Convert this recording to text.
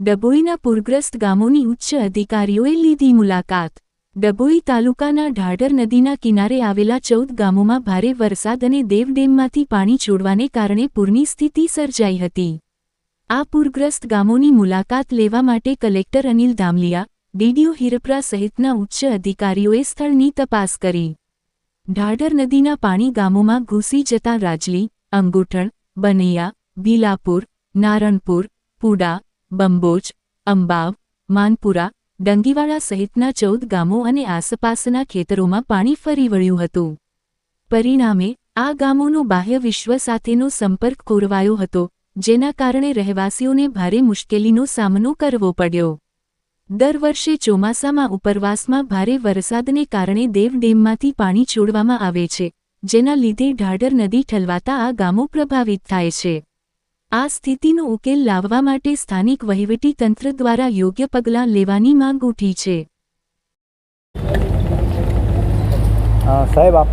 ડભોઈના પૂરગ્રસ્ત ગામોની ઉચ્ચ અધિકારીઓએ લીધી મુલાકાત. ડભોઈ તાલુકાના ઢાઢર નદીના કિનારે આવેલા ચૌદ ગામોમાં ભારે વરસાદ અને દેવ ડેમમાંથી પાણી છોડવાને કારણે પૂરની સ્થિતિ સર્જાઈ હતી. આ પૂરગ્રસ્ત ગામોની મુલાકાત લેવા માટે કલેક્ટર અનિલ ધામલિયા, ડીડીઓ હિરપરા સહિતના ઉચ્ચ અધિકારીઓએ સ્થળની તપાસ કરી. ઢાઢર નદીના પાણી ગામોમાં ઘૂસી જતા રાજલી, અંગુઠણ, બનૈયા ભીલાપુર નારણપુર, પુડા બંબોજ, અંબાવ, માનપુરા, ડંગીવાડા સહિતના ચૌદ ગામો અને આસપાસના ખેતરોમાં પાણી ફરી વળ્યું હતું. પરિણામે, આ ગામોનો બાહ્ય વિશ્વ સાથેનો સંપર્ક કોરવાયો હતો, જેના કારણે રહેવાસીઓને ભારે મુશ્કેલીનો સામનો કરવો પડ્યો. દર વર્ષે ચોમાસામાં ઉપરવાસમાં ભારે વરસાદને કારણે દેવ ડેમમાંથી પાણી છોડવામાં આવે છે, જેના લીધે ઢાઢર નદી ઠલવાતા આ ગામો પ્રભાવિત થાય છે. આ સ્થિતિનો ઉકેલ લાવવા માટે સ્થાનિક વહીવટી તંત્ર દ્વારા યોગ્ય પગલાં લેવાની માંગ ઉઠી છે. સાહેબ, આપ